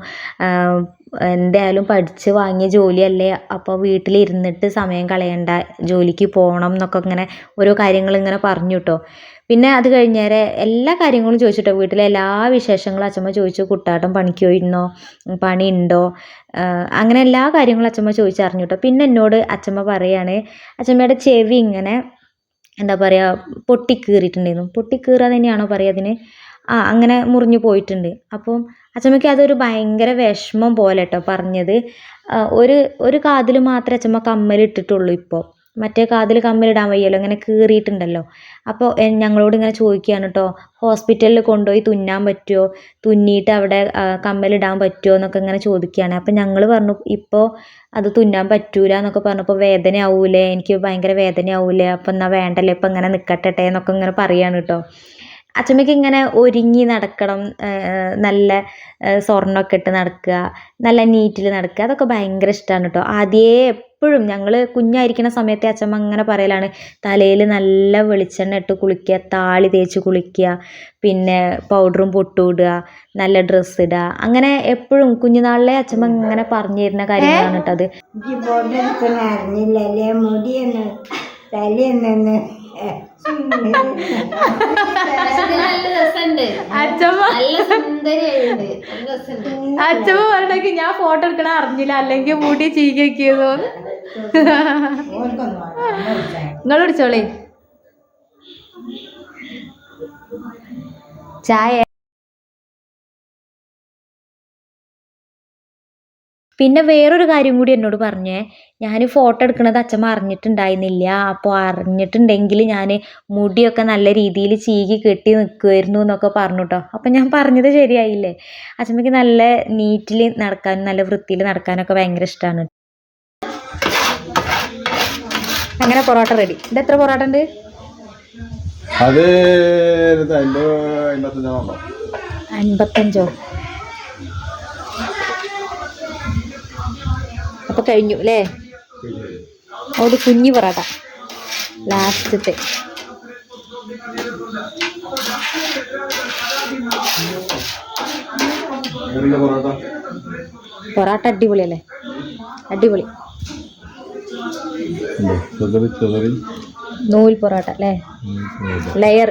എന്തായാലും പഠിച്ച് വാങ്ങിയ ജോലിയല്ലേ. അപ്പോൾ വീട്ടിലിരുന്നിട്ട് സമയം കളയണ്ട ജോലിക്ക് പോകണം എന്നൊക്കെ ഇങ്ങനെ ഓരോ കാര്യങ്ങൾ ഇങ്ങനെ പറഞ്ഞു കേട്ടോ പിന്നെ അത് കഴിഞ്ഞേരെ എല്ലാ കാര്യങ്ങളും ചോദിച്ചിട്ടോ. വീട്ടിലെ എല്ലാ വിശേഷങ്ങളും അച്ഛമ്മ ചോദിച്ചു. കുട്ടാട്ടം പണിക്ക് പോയിരുന്നോ? പണിയുണ്ടോ? അങ്ങനെ എല്ലാ കാര്യങ്ങളും അച്ഛമ്മ ചോദിച്ചറിഞ്ഞു കേട്ടോ പിന്നെ എന്നോട് അച്ഛമ്മ പറയാണ് അച്ഛമ്മയുടെ ചെവി ഇങ്ങനെ എന്താ പറയുക പൊട്ടിക്കീറിയിട്ടുണ്ടായിരുന്നു. പൊട്ടിക്കീറുക തന്നെയാണോ പറയുക അതിന്? ആ അങ്ങനെ മുറിഞ്ഞു പോയിട്ടുണ്ട്. അപ്പം അച്ഛമ്മയ്ക്ക് അതൊരു ഭയങ്കര വിഷമം പോലെ കേട്ടോ പറഞ്ഞത് ഒരു ഒരു കാതിൽ മാത്രമേ അച്ഛമ്മ കമ്മലിട്ടിട്ടുള്ളൂ ഇപ്പോൾ. മറ്റേ കാതിൽ കമ്മലിടാൻ വയ്യല്ലോ ഇങ്ങനെ കീറിയിട്ടുണ്ടല്ലോ. അപ്പോൾ ഞങ്ങളോട് ഇങ്ങനെ ചോദിക്കുകയാണ് കേട്ടോ ഹോസ്പിറ്റലിൽ കൊണ്ടുപോയി തുന്നാൻ പറ്റുമോ തുന്നിയിട്ട് അവിടെ കമ്മലിടാൻ പറ്റുമോ എന്നൊക്കെ ഇങ്ങനെ ചോദിക്കുകയാണ്. അപ്പോൾ ഞങ്ങൾ പറഞ്ഞു ഇപ്പോൾ അത് തുന്നാൻ പറ്റൂല എന്നൊക്കെ പറഞ്ഞപ്പോൾ വേദന ആവൂലേ എനിക്ക് ഭയങ്കര വേദന ആവൂലേ അപ്പം എന്നാൽ വേണ്ടല്ലേ ഇപ്പം ഇങ്ങനെ നിൽക്കട്ടെ എന്നൊക്കെ ഇങ്ങനെ പറയുകയാണ് കേട്ടോ അച്ഛമ്മയ്ക്ക് ഇങ്ങനെ ഒരുങ്ങി നടക്കണം നല്ല സ്വർണമൊക്കെ ഇട്ട് നടക്കുക നല്ല നീറ്റിൽ നടക്കുക അതൊക്കെ ഭയങ്കര ഇഷ്ടമാണ് കേട്ടോ. ആദ്യേ എപ്പോഴും ഞങ്ങൾ കുഞ്ഞായിരിക്കുന്ന സമയത്തെ അച്ചമ്മ അങ്ങനെ പറയലാണ് തലയിൽ നല്ല വെളിച്ചെണ്ണ ഇട്ട് കുളിക്കുക താളി തേച്ച് കുളിക്കുക പിന്നെ പൗഡറും പൊട്ടും നല്ല ഡ്രസ്സ് ഇടുക. അങ്ങനെ എപ്പോഴും കുഞ്ഞുനാളിലെ അച്ചമ്മ ഇങ്ങനെ പറഞ്ഞു തരുന്ന കാര്യങ്ങളാണ് കേട്ടോ അത്. അച്ഛമ്മ പറഞ്ഞെങ്കിൽ ഞാൻ ഫോട്ടോ എടുക്കണ അറിഞ്ഞില്ല. അല്ലെങ്കിൽ മുടി ചീകോ നിങ്ങൾ പിടിച്ചോളേ ചായ പിന്നെ വേറൊരു കാര്യം കൂടി എന്നോട് പറഞ്ഞേ. ഞാൻ ഫോട്ടോ എടുക്കണത് അച്ഛമ്മ അറിഞ്ഞിട്ടുണ്ടായിരുന്നില്ല അപ്പോൾ അറിഞ്ഞിട്ടുണ്ടെങ്കിൽ ഞാൻ മുടിയൊക്കെ നല്ല രീതിയിൽ ചീകി കെട്ടി നിൽക്കുമായിരുന്നു എന്നൊക്കെ പറഞ്ഞു കേട്ടോ അപ്പം ഞാൻ പറഞ്ഞത് ശരിയായില്ലേ? അച്ഛമ്മയ്ക്ക് നല്ല നീറ്റിൽ നടക്കാനും നല്ല വൃത്തിയിൽ നടക്കാനൊക്കെ ഭയങ്കര ഇഷ്ടമാണ് അങ്ങനെ പൊറോട്ട റെഡി ഇത് എത്ര പൊറോട്ട ഉണ്ട്? അത് അൻപത്തഞ്ചോ? അപ്പോൾ കഴിഞ്ഞു അല്ലേ? ഒരു കുഞ്ഞു പൊറോട്ട. ലാസ്റ്റത്തെ. പൊറാട്ട? പൊറോട്ട അല്ലേ അടിപൊളിയല്ലേ? അടിപൊളി. നൂൽ പൊറോട്ട അല്ലേ? Layer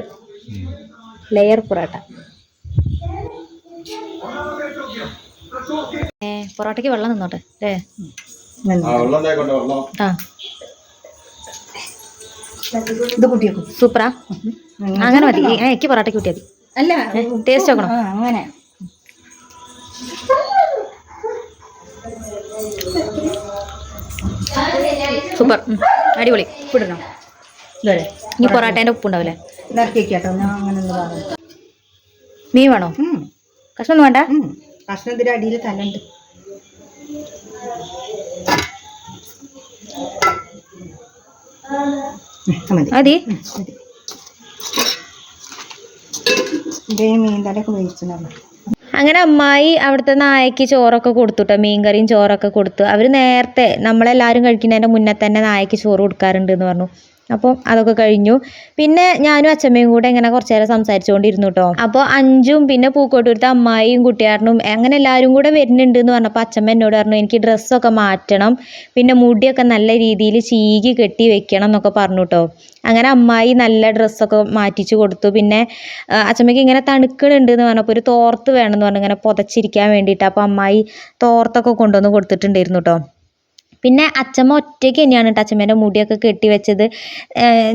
layer porotta. ഏ പൊറോട്ടയ്ക്ക് വെള്ളം നിന്നോട്ടെ അല്ലേ ആ ഇത് കുട്ടിയേക്കും സൂപ്പറാ? അങ്ങനെ മതി. എനിക്ക് പൊറോട്ടയ്ക്ക് കൂട്ടിയാൽ മതി. അല്ല ടേസ്റ്റ് നോക്കണം. അങ്ങനെ. സൂപ്പർ. അടിപൊളി. ഉപ്പിടണം ഇല്ലേ? ഇനി പൊറോട്ടേന്റെ ഉപ്പുണ്ടാവില്ലേ ഇതാക്കി കേട്ടോ. ഞാൻ അങ്ങനെ ഒന്ന് പറഞ്ഞു മീൻ വേണോ? കഷ്ണൊന്നും വേണ്ട? ഉം. കഷ്ണത്തിന്റെ അടിയിൽ തലണ്ട്. മതി. മീൻ തലയൊക്കെ അങ്ങനെ അമ്മായി അവിടുത്തെ നായക്ക് ചോറൊക്കെ കൊടുത്തുട്ടോ മീൻകറിയും ചോറൊക്കെ കൊടുത്തു. അവർ നേരത്തെ നമ്മളെല്ലാവരും കഴിക്കുന്നതിന്റെ മുന്നേ തന്നെ നായക്ക് ചോറ് കൊടുക്കാറുണ്ട് എന്ന് പറഞ്ഞു. അപ്പോൾ അതൊക്കെ കഴിഞ്ഞു. പിന്നെ ഞാനും അച്ഛമ്മയും കൂടെ ഇങ്ങനെ കുറച്ച് നേരം സംസാരിച്ചുകൊണ്ടിരുന്നു കേട്ടോ അപ്പോൾ അഞ്ചും പിന്നെ പൂക്കോട്ടൂരത്തെ അമ്മായിയും കുട്ടിയാരനും അങ്ങനെ എല്ലാവരും കൂടെ വരുന്നുണ്ട് എന്ന് പറഞ്ഞപ്പോൾ അച്ഛമ്മ എന്നോട് പറഞ്ഞു എനിക്ക് ഡ്രസ്സൊക്കെ മാറ്റണം പിന്നെ മുടിയൊക്കെ നല്ല രീതിയിൽ ചീകി കെട്ടി വെക്കണം എന്നൊക്കെ പറഞ്ഞു കേട്ടോ അങ്ങനെ അമ്മായി നല്ല ഡ്രസ്സൊക്കെ മാറ്റിച്ചു കൊടുത്തു. പിന്നെ അച്ഛമ്മയ്ക്ക് ഇങ്ങനെ തണുക്കണുണ്ട് എന്ന് പറഞ്ഞപ്പോൾ ഒരു തോർത്ത് വേണമെന്ന് പറഞ്ഞു ഇങ്ങനെ പുതച്ചിരിക്കാൻ വേണ്ടിയിട്ട് അപ്പോൾ അമ്മായി തോർത്തൊക്കെ കൊണ്ടുവന്ന് കൊടുത്തിട്ടുണ്ടായിരുന്നു കേട്ടോ പിന്നെ അച്ഛമ്മ ഒറ്റയ്ക്ക് തന്നെയാണ് കേട്ടോ അച്ഛമ്മേന്റെ മുടിയൊക്കെ കെട്ടി വെച്ചത്.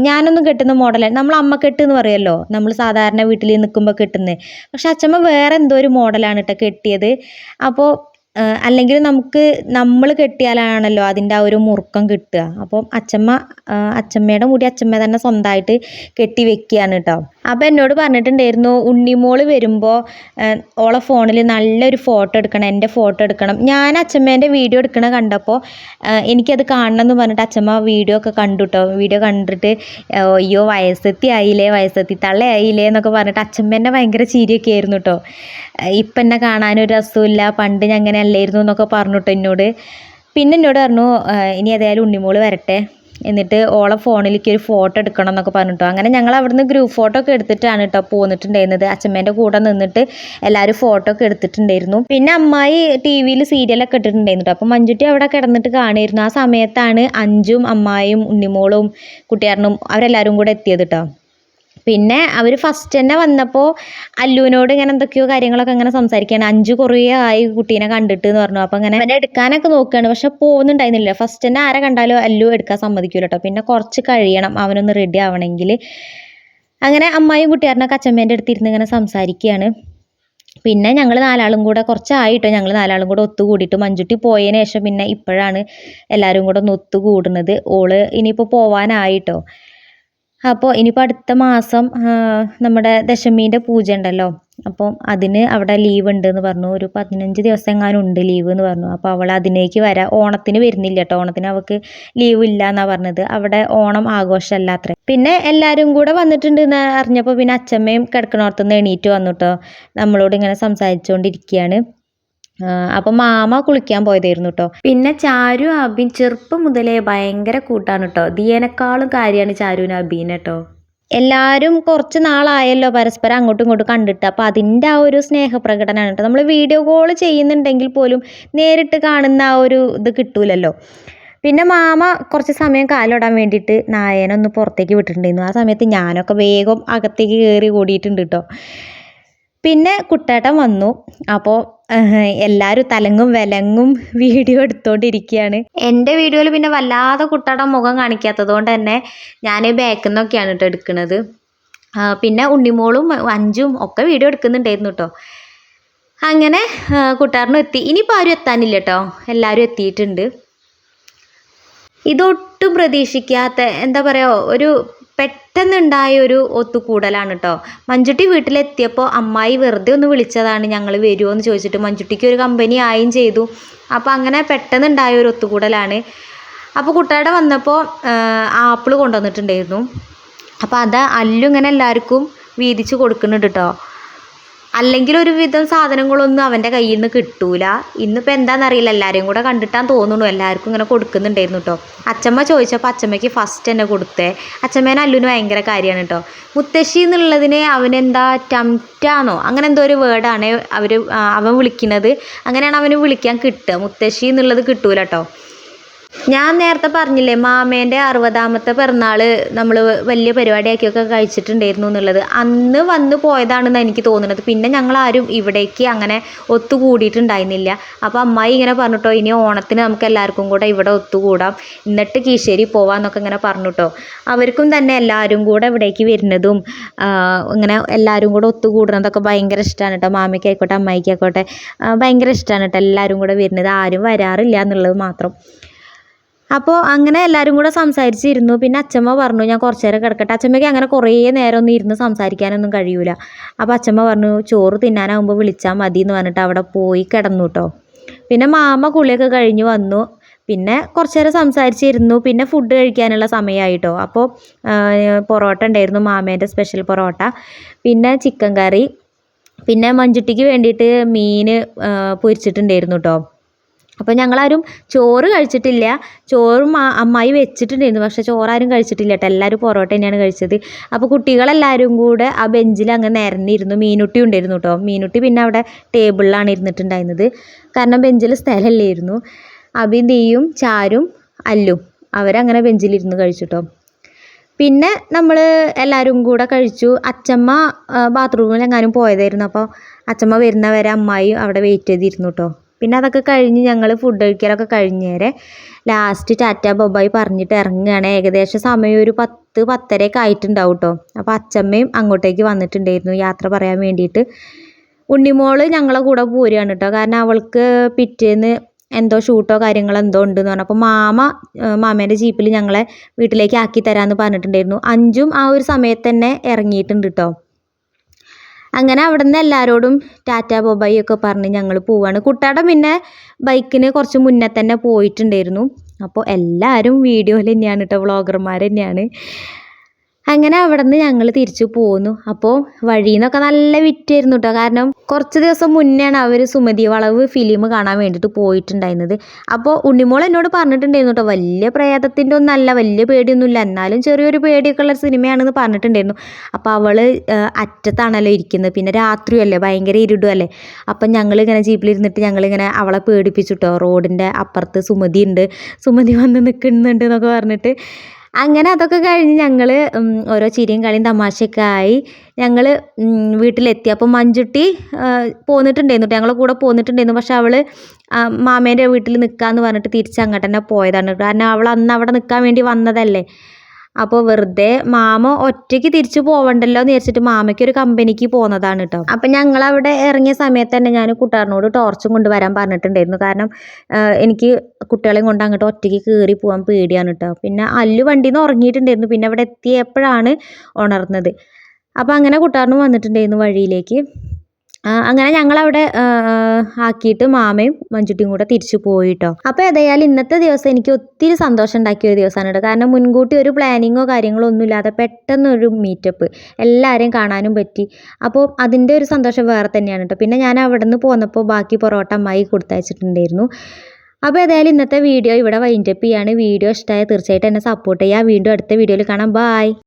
ഞാനൊന്നും കെട്ടുന്ന മോഡലല്ല. നമ്മൾ അമ്മ കെട്ട് എന്ന് പറയുമല്ലോ നമ്മൾ സാധാരണ വീട്ടിൽ നിൽക്കുമ്പോൾ കെട്ടുന്നത് പക്ഷെ അച്ഛമ്മ വേറെ എന്തോ ഒരു മോഡലാണ് കേട്ടോ കെട്ടിയത്. അപ്പോൾ അല്ലെങ്കിൽ നമുക്ക് നമ്മൾ കെട്ടിയാലാണല്ലോ അതിന്റെ ആ ഒരു മുറുക്കം കിട്ടുക. അപ്പോൾ അച്ഛമ്മ അച്ഛമ്മയുടെ മുടി അച്ഛമ്മ തന്നെ സ്വന്തമായിട്ട് കെട്ടി വെക്കുകയാണ് കേട്ടോ. അപ്പോൾ എന്നോട് പറഞ്ഞിട്ടുണ്ടായിരുന്നു ഉണ്ണിമോൾ വരുമ്പോൾ ഓളെ ഫോണിൽ നല്ലൊരു ഫോട്ടോ എടുക്കണം എന്റെ ഫോട്ടോ എടുക്കണം. ഞാൻ അച്ഛമ്മേന്റെ വീഡിയോ എടുക്കണ കണ്ടപ്പോൾ എനിക്കത് കാണണം എന്ന് പറഞ്ഞിട്ട് അച്ഛമ്മ വീഡിയോ ഒക്കെ കണ്ടു കേട്ടോ വീഡിയോ കണ്ടിട്ട് അയ്യോ വയസ്സെത്തി ആയില്ലേ വയസ്സെത്തി തള്ളയായില്ലേ എന്നൊക്കെ പറഞ്ഞിട്ട് അച്ഛമ്മേന്റെ ഭയങ്കര ചിരിയൊക്കെ ആയിരുന്നു കേട്ടോ ഇപ്പം എന്നെ കാണാനൊരു രസമില്ല പണ്ട് ഞാൻ അങ്ങനെ അല്ലായിരുന്നു എന്നൊക്കെ പറഞ്ഞു കേട്ടോ എന്നോട്. പിന്നെ എന്നോട് പറഞ്ഞു ഇനി ഏതായാലും ഉണ്ണിമോൾ വരട്ടെ. എന്നിട്ട് ഓളെ ഫോണിലേക്ക് ഒരു ഫോട്ടോ എടുക്കണം എന്നൊക്കെ പറഞ്ഞിട്ടോ. അങ്ങനെ ഞങ്ങൾ അവിടുന്ന് ഗ്രൂപ്പ് ഫോട്ടോ ഒക്കെ എടുത്തിട്ടാണ് കേട്ടോ പോന്നിട്ടുണ്ടായിരുന്നത്. അച്ഛമ്മേന്റെ കൂടെ നിന്നിട്ട് എല്ലാവരും ഫോട്ടോ ഒക്കെ എടുത്തിട്ടുണ്ടായിരുന്നു. പിന്നെ അമ്മായി ടി വിയിൽ സീരിയലൊക്കെ ഇട്ടിട്ടുണ്ടായിരുന്നു കേട്ടോ അപ്പോൾ മഞ്ജുട്ടി അവിടെ കിടന്നിട്ട് കാണുമായിരുന്നു ആ സമയത്താണ് അഞ്ചും അമ്മായും ഉണ്ണിമോളും കുട്ടിയാരനും അവരെല്ലാവരും കൂടെ എത്തിയത് കേട്ടോ പിന്നെ അവർ ഫസ്റ്റ് തന്നെ വന്നപ്പോൾ അല്ലുവിനോട് ഇങ്ങനെ എന്തൊക്കെയോ കാര്യങ്ങളൊക്കെ ഇങ്ങനെ സംസാരിക്കുകയാണ്. അഞ്ചു കുറേ ആയി കുട്ടീനെ കണ്ടിട്ട് എന്ന് പറഞ്ഞു. അപ്പോൾ അങ്ങനെ അവനെ എടുക്കാനൊക്കെ നോക്കുകയാണ്. പക്ഷെ പോകുന്നുണ്ടായിരുന്നില്ല ഫസ്റ്റ് തന്നെ ആരെ കണ്ടാലും അല്ലു എടുക്കാൻ സമ്മതിക്കൂല കേട്ടോ പിന്നെ കുറച്ച് കഴിയണം. അവനൊന്ന് റെഡി ആവണമെങ്കിൽ. അങ്ങനെ അമ്മായും കുട്ടിയാരനൊക്കെ അച്ഛമ്മേന്റെ അടുത്തിരുന്ന് ഇങ്ങനെ സംസാരിക്കുകയാണ്. പിന്നെ ഞങ്ങൾ നാലാളും കൂടെ കുറച്ചായിട്ടോ ഞങ്ങൾ നാലാളും കൂടെ ഒത്തുകൂടിയിട്ട് മഞ്ചുട്ടി പോയതിന് ശേഷം പിന്നെ ഇപ്പോഴാണ് എല്ലാവരും കൂടെ ഒന്ന് ഒത്തുകൂടുന്നത്. ഓൾ ഇനിയിപ്പോൾ പോവാനായിട്ടോ അപ്പോൾ ഇനിയിപ്പോൾ അടുത്ത മാസം നമ്മുടെ ദശമീന്റെ പൂജ ഉണ്ടല്ലോ. അപ്പോൾ അതിന് അവിടെ ലീവ് ഉണ്ട് എന്ന് പറഞ്ഞു. ഒരു പതിനഞ്ച് ദിവസം എങ്ങാനും ഉണ്ട് ലീവ് എന്ന് പറഞ്ഞു. അപ്പോൾ അവൾ അതിലേക്ക് വരാം. ഓണത്തിന് വരുന്നില്ല കേട്ടോ ഓണത്തിന് അവൾക്ക് ലീവ് ഇല്ല എന്നാണ് പറഞ്ഞത്. അവിടെ ഓണം ആഘോഷമല്ല അത്ര. പിന്നെ എല്ലാവരും കൂടെ വന്നിട്ടുണ്ട് എന്ന് അറിഞ്ഞപ്പോൾ പിന്നെ അച്ഛമ്മയും കിടക്കണോർത്തുനിന്ന് എണീറ്റ് വന്നു കേട്ടോ നമ്മളോട് ഇങ്ങനെ സംസാരിച്ചുകൊണ്ടിരിക്കുകയാണ് അപ്പം മാമ കുളിക്കാൻ പോയതായിരുന്നു കേട്ടോ പിന്നെ ചാരു അബിൻ ചെറുപ്പം മുതലേ ഭയങ്കര കൂട്ടാണ് കേട്ടോ ദിയനേക്കാളും കാര്യമാണ് ചാരുവിന് അബീനെ കേട്ടോ എല്ലാവരും കുറച്ച് നാളായല്ലോ പരസ്പരം അങ്ങോട്ടും ഇങ്ങോട്ടും കണ്ടിട്ട്. അപ്പോൾ അതിന്റെ ആ ഒരു സ്നേഹപ്രകടനമാണ് കേട്ടോ നമ്മൾ വീഡിയോ കോൾ ചെയ്യുന്നുണ്ടെങ്കിൽ പോലും നേരിട്ട് കാണുന്ന ആ ഒരു ഇത് കിട്ടൂലല്ലോ. പിന്നെ മാമ കുറച്ച് സമയം കാലിടാൻ വേണ്ടിയിട്ട് നായനൊന്ന് പുറത്തേക്ക് വിട്ടിട്ടുണ്ടായിരുന്നു. ആ സമയത്ത് ഞാനൊക്കെ വേഗം അകത്തേക്ക് കയറി ഓടിയിട്ടുണ്ട് കേട്ടോ പിന്നെ കുട്ടേട്ടൻ വന്നു. അപ്പോൾ എല്ലാവരും തലങ്ങും വിലങ്ങും വീഡിയോ എടുത്തോണ്ടിരിക്കുകയാണ് എന്റെ വീഡിയോയിൽ പിന്നെ വല്ലാതെ കുട്ടിയുടെ മുഖം കാണിക്കാത്തത് കൊണ്ട് തന്നെ ഞാൻ ബാക്കിൽ നിന്നൊക്കെയാണ് കേട്ടോ എടുക്കുന്നത് പിന്നെ ഉണ്ണിമോളും അഞ്ചും ഒക്കെ വീഡിയോ എടുക്കുന്നുണ്ടായിരുന്നു കേട്ടോ അങ്ങനെ കുട്ടാറിനും എത്തി. ഇനിയിപ്പോൾ ആരും എത്താനില്ല കേട്ടോ എല്ലാവരും എത്തിയിട്ടുണ്ട്. ഇതൊട്ടും പ്രതീക്ഷിക്കാത്ത എന്താ പറയുക ഒരു പെട്ടെന്നുണ്ടായ ഒരു ഒത്തുകൂടലാണ് കേട്ടോ മഞ്ചുട്ടി വീട്ടിലെത്തിയപ്പോൾ അമ്മായി വെറുതെ ഒന്ന് വിളിച്ചതാണ് ഞങ്ങൾ വരുമോ എന്ന് ചോദിച്ചിട്ട്. മഞ്ചുട്ടിക്ക് ഒരു കമ്പനി ആയും ചെയ്തു. അപ്പോൾ അങ്ങനെ പെട്ടെന്നുണ്ടായ ഒരു ഒത്തുകൂടലാണ്. അപ്പോൾ കുട്ടിയുടെ വന്നപ്പോൾ ആപ്പിൾ കൊണ്ടുവന്നിട്ടുണ്ടായിരുന്നു. അപ്പോൾ അത് അല്ലു ഇങ്ങനെ എല്ലാവർക്കും വീതിച്ച് കൊടുക്കുന്നുണ്ട് കേട്ടോ അല്ലെങ്കിൽ ഒരുവിധം സാധനങ്ങളൊന്നും അവന്റെ കയ്യിൽ നിന്ന് കിട്ടൂല. ഇന്നിപ്പോൾ എന്താണെന്നറിയില്ല എല്ലാവരെയും കൂടെ കണ്ടിട്ടാന്ന് തോന്നുന്നു. എല്ലാവർക്കും ഇങ്ങനെ കൊടുക്കുന്നുണ്ടായിരുന്നു കേട്ടോ അച്ചമ്മ ചോദിച്ചപ്പോൾ അച്ചമ്മയ്ക്ക് ഫസ്റ്റ് എന്നെ കൊടുത്തേ. അച്ചമ്മേനെ അല്ലുവിന് ഭയങ്കര കാര്യമാണ് കേട്ടോ മുത്തശ്ശി എന്നുള്ളതിനെ അവനെന്താ ടംറ്റാന്നോ അങ്ങനെ എന്തോ ഒരു വേർഡാണ് അവർ അവൻ വിളിക്കുന്നത്. അങ്ങനെയാണ് അവന് വിളിക്കാൻ കിട്ടുക. മുത്തശ്ശി എന്നുള്ളത് കിട്ടൂല കേട്ടോ ഞാൻ നേരത്തെ പറഞ്ഞില്ലേ മാമേന്റെ അറുപതാമത്തെ പിറന്നാൾ നമ്മൾ വലിയ പരിപാടിയാക്കിയൊക്കെ കഴിച്ചിട്ടുണ്ടായിരുന്നു എന്നുള്ളത്. അന്ന് വന്ന് പോയതാണെന്ന് എനിക്ക് തോന്നുന്നത്. പിന്നെ ഞങ്ങൾ ആരും ഇവിടേക്ക് അങ്ങനെ ഒത്തുകൂടിയിട്ടുണ്ടായിരുന്നില്ല. അപ്പോൾ അമ്മായി ഇങ്ങനെ പറഞ്ഞിട്ടോ ഇനി ഓണത്തിന് നമുക്ക് എല്ലാവർക്കും കൂടെ ഇവിടെ ഒത്തുകൂടാം. എന്നിട്ട് കീശ്ശേരി പോവാന്നൊക്കെ ഇങ്ങനെ പറഞ്ഞിട്ടോ. അവർക്കും തന്നെ എല്ലാവരും കൂടെ ഇവിടേക്ക് വരുന്നതും ഇങ്ങനെ എല്ലാവരും കൂടെ ഒത്തുകൂടുന്നതൊക്കെ ഭയങ്കര ഇഷ്ടമാണ് കേട്ടോ മാമയ്ക്കായിക്കോട്ടെ അമ്മായിക്കായിക്കോട്ടെ ഭയങ്കര ഇഷ്ടമാണ് കേട്ടോ എല്ലാവരും കൂടെ വരുന്നത്. ആരും വരാറില്ല എന്നുള്ളത് മാത്രം. അപ്പോൾ അങ്ങനെ എല്ലാവരും കൂടെ സംസാരിച്ചിരുന്നു. പിന്നെ അച്ഛമ്മ പറഞ്ഞു ഞാൻ കുറച്ച് നേരം കിടക്കട്ടെ. അച്ഛമ്മയ്ക്ക് അങ്ങനെ കുറേ നേരം ഒന്നും ഇരുന്ന് സംസാരിക്കാനൊന്നും കഴിയൂല. അപ്പോൾ അച്ഛമ്മ പറഞ്ഞു ചോറ് തിന്നാനാകുമ്പോൾ വിളിച്ചാൽ മതി എന്ന് പറഞ്ഞിട്ട് അവിടെ പോയി കിടന്നു കേട്ടോ പിന്നെ മാമ കുളിയൊക്കെ കഴിഞ്ഞ് വന്നു. പിന്നെ കുറച്ച് നേരം സംസാരിച്ചിരുന്നു. പിന്നെ ഫുഡ് കഴിക്കാനുള്ള സമയമായിട്ടോ അപ്പോൾ പൊറോട്ട ഉണ്ടായിരുന്നു മാമേന്റെ സ്പെഷ്യൽ പൊറോട്ട. പിന്നെ ചിക്കൻ കറി പിന്നെ മഞ്ചുട്ടിക്ക് വേണ്ടിയിട്ട് മീൻ പൊരിച്ചിട്ടുണ്ടായിരുന്നു കേട്ടോ അപ്പോൾ ഞങ്ങളാരും ചോറ് കഴിച്ചിട്ടില്ല. ചോറും അമ്മായി വെച്ചിട്ടുണ്ടായിരുന്നു. പക്ഷേ ചോറാരും കഴിച്ചിട്ടില്ല കേട്ടോ. എല്ലാവരും പൊറോട്ട തന്നെയാണ് കഴിച്ചത്. അപ്പോൾ കുട്ടികളെല്ലാവരും കൂടെ ആ ബെഞ്ചിൽ അങ്ങ് നിരന്നിരുന്നു. മീനുട്ടി ഉണ്ടായിരുന്നു കേട്ടോ. മീനുട്ടി പിന്നെ അവിടെ ടേബിളിലാണ് ഇരുന്നിട്ടുണ്ടായിരുന്നത്. കാരണം ബെഞ്ചിൽ സ്ഥലമില്ലായിരുന്നു. അബിൻ തീയും ചാരും അല്ലും അവരങ്ങനെ ബെഞ്ചിലിരുന്ന് കഴിച്ചു കേട്ടോ. പിന്നെ നമ്മൾ എല്ലാവരും കൂടെ കഴിച്ചു. അച്ചമ്മ ബാത്റൂമിൽ എങ്ങാനും പോയതായിരുന്നു. അപ്പോൾ അച്ചമ്മ വരുന്നവരെ അമ്മായി അവിടെ വെയിറ്റ് ചെയ്തിരുന്നു കേട്ടോ. പിന്നെ അതൊക്കെ കഴിഞ്ഞ് ഞങ്ങൾ ഫുഡ് കഴിക്കലൊക്കെ കഴിഞ്ഞേരെ ലാസ്റ്റ് ടാറ്റ ബൊബായി പറഞ്ഞിട്ട് ഇറങ്ങുകയാണ് ഏകദേശം സമയം ഒരു പത്ത് പത്തരയൊക്കെ ആയിട്ടുണ്ടാവും കേട്ടോ അപ്പോൾ അച്ചമ്മയും അങ്ങോട്ടേക്ക് വന്നിട്ടുണ്ടായിരുന്നു. യാത്ര പറയാൻ വേണ്ടിയിട്ട്. ഉണ്ണിമോൾ ഞങ്ങളെ കൂടെ പോരുകയാണ് കേട്ടോ കാരണം അവൾക്ക് പിറ്റേന്ന് എന്തോ ഷൂട്ടോ കാര്യങ്ങളോ എന്തോ ഉണ്ടെന്ന് പറഞ്ഞു. അപ്പോൾ മാമ മാമേന്റെ ജീപ്പിൽ ഞങ്ങളെ വീട്ടിലേക്ക് ആക്കി തരാമെന്ന് പറഞ്ഞിട്ടുണ്ടായിരുന്നു. അഞ്ചും ആ ഒരു സമയത്ത് തന്നെ ഇറങ്ങിയിട്ടുണ്ട് കേട്ടോ അങ്ങനെ അവിടെ നിന്ന് എല്ലാവരോടും ടാറ്റ ബൊബായി ഒക്കെ പറഞ്ഞ് ഞങ്ങൾ പോവാണ്. കുട്ടാടെ പിന്നെ ബൈക്കിന് കുറച്ച് മുന്നേ തന്നെ പോയിട്ടുണ്ടായിരുന്നു. അപ്പോൾ എല്ലാവരും വീഡിയോയിൽ തന്നെയാണ് കേട്ടോ വ്ളോഗർമാർ തന്നെയാണ്. അങ്ങനെ അവിടെ നിന്ന് ഞങ്ങൾ തിരിച്ചു പോന്നു. അപ്പോൾ വഴിയിൽ നിന്നൊക്കെ നല്ല വിറ്റായിരുന്നു കേട്ടോ കാരണം കുറച്ച് ദിവസം മുന്നെയാണ് അവർ സുമതി വളവ് ഫിലിം കാണാൻ വേണ്ടിയിട്ട് പോയിട്ടുണ്ടായിരുന്നത്. അപ്പോൾ ഉണ്ണിമോൾ എന്നോട് പറഞ്ഞിട്ടുണ്ടായിരുന്നു കേട്ടോ വലിയ പ്രേതത്തിന്റെ ഒന്നല്ല വലിയ പേടിയൊന്നുമില്ല. എന്നാലും ചെറിയൊരു പേടിയൊക്കെ ഉള്ള സിനിമയാണെന്ന് പറഞ്ഞിട്ടുണ്ടായിരുന്നു. അപ്പോൾ അവൾ അറ്റത്താണല്ലോ ഇരിക്കുന്നത്. പിന്നെ രാത്രിയല്ലേ ഭയങ്കര ഇരുടുമല്ലേ അപ്പം ഞങ്ങളിങ്ങനെ ജീപ്പിലിരുന്നിട്ട് ഞങ്ങളിങ്ങനെ അവളെ പേടിപ്പിച്ചു കേട്ടോ റോഡിന്റെ അപ്പുറത്ത് സുമതി ഉണ്ട്. സുമതി വന്ന് നിൽക്കുന്നുണ്ട് എന്നൊക്കെ പറഞ്ഞിട്ട് അങ്ങനെ അതൊക്കെ കഴിഞ്ഞ് ഞങ്ങൾ ഓരോ ചിരിയും കളിയും തമാശയൊക്കെ ആയി ഞങ്ങൾ വീട്ടിലെത്തി. അപ്പോൾ മഞ്ജുട്ടി പോന്നിട്ടുണ്ടായിരുന്നു ഞങ്ങളെ കൂടെ പോന്നിട്ടുണ്ടായിരുന്നു. പക്ഷെ അവൾ മാമേന്റെ വീട്ടിൽ നിൽക്കാമെന്ന് പറഞ്ഞിട്ട് തിരിച്ച് അങ്ങോട്ട് തന്നെ പോയതാണ്. കാരണം അവൾ അന്ന് അവിടെ നിൽക്കാൻ വേണ്ടി വന്നതല്ലേ. അപ്പോൾ വെറുതെ മാമ ഒറ്റയ്ക്ക് തിരിച്ചു പോവണ്ടല്ലോ എന്ന് വിചാരിച്ചിട്ട് മാമയ്ക്ക് ഒരു കമ്പനിക്ക് പോകുന്നതാണ് കേട്ടോ അപ്പം ഞങ്ങൾ അവിടെ ഇറങ്ങിയ സമയത്ത് തന്നെ ഞാൻ കൂട്ടുകാരനോട് ടോർച്ചും കൊണ്ടുവരാൻ പറഞ്ഞിട്ടുണ്ടായിരുന്നു. കാരണം എനിക്ക് കുട്ടികളെയും കൊണ്ട് അങ്ങോട്ട് ഒറ്റയ്ക്ക് കയറി പോകാൻ പേടിയാണ് കേട്ടോ പിന്നെ അല്ലു വണ്ടിയിൽ നിന്ന് ഉറങ്ങിയിട്ടുണ്ടായിരുന്നു. പിന്നെ അവിടെ എത്തിയപ്പോഴാണ് ഉണർന്നത്. അപ്പോൾ അങ്ങനെ കൂട്ടുകാരനും വന്നിട്ടുണ്ടായിരുന്നു വഴിയിലേക്ക്. അങ്ങനെ ഞങ്ങൾ അവിടെ ആക്കിയിട്ട് മാമയും മഞ്ജുട്ടിയും കൂടെ തിരിച്ചു പോയിട്ടോ. അപ്പോൾ ഏതായാലും ഇന്നത്തെ ദിവസം എനിക്ക് ഒത്തിരി സന്തോഷം ഉണ്ടാക്കിയ ഒരു ദിവസമാണ് കേട്ടോ. കാരണം മുൻകൂട്ടി ഒരു പ്ലാനിങ്ങോ കാര്യങ്ങളോ ഒന്നുമില്ലാതെ പെട്ടെന്ന് ഒരു മീറ്റപ്പ് എല്ലാവരെയും കാണാനും പറ്റി. അപ്പോൾ അതിന്റെ ഒരു സന്തോഷം വേറെ തന്നെയാണ് കേട്ടോ. പിന്നെ ഞാൻ അവിടെ നിന്ന് പോന്നപ്പോൾ ബാക്കി പൊറോട്ട അമ്മായി കൊടുത്തയച്ചിട്ടുണ്ടായിരുന്നു. അപ്പോൾ ഏതായാലും ഇന്നത്തെ വീഡിയോ ഇവിടെ വൈൻഡപ്പ് ചെയ്യാണ്. വീഡിയോ ഇഷ്ടമായ തീർച്ചയായിട്ടും എന്നെ സപ്പോർട്ട് ചെയ്യുക. വീണ്ടും അടുത്ത വീഡിയോയിൽ കാണാം. ബായ്